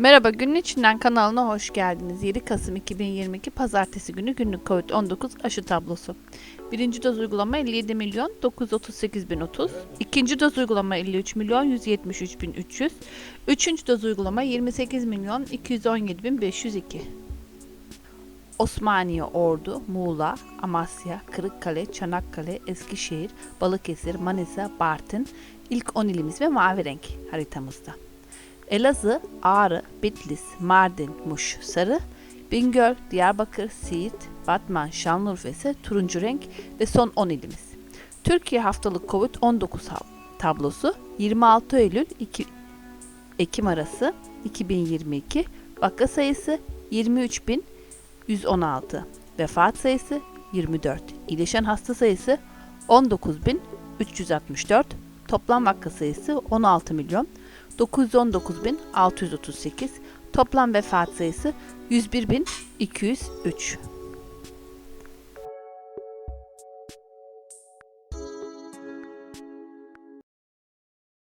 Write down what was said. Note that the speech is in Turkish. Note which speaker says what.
Speaker 1: Merhaba Günün İçinden kanalına hoş geldiniz. 7 Kasım 2022 Pazartesi günü günlük COVID-19 aşı tablosu. Birinci doz uygulama 57 milyon 938 bin 30. İkinci doz uygulama 53 milyon 173 bin 300. Üçüncü doz uygulama 28 milyon 217 bin 502. Osmaniye, Ordu, Muğla, Amasya, Kırıkkale, Çanakkale, Eskişehir, Balıkesir, Manisa, Bartın ilk 10 ilimiz ve mavi renk haritamızda. Elazığ, Ağrı, Bitlis, Mardin, Muş, Sarı, Bingöl, Diyarbakır, Siirt, Batman, Şanlıurfa ise turuncu renk ve son 10 ilimiz. Türkiye haftalık Covid-19 ha- tablosu 26 Eylül 2 Ekim arası 2022 vaka sayısı 23.116 vefat sayısı 24 iyileşen hasta sayısı 19.364 toplam vaka sayısı 16 milyon 919.638 toplam vefat sayısı 101.203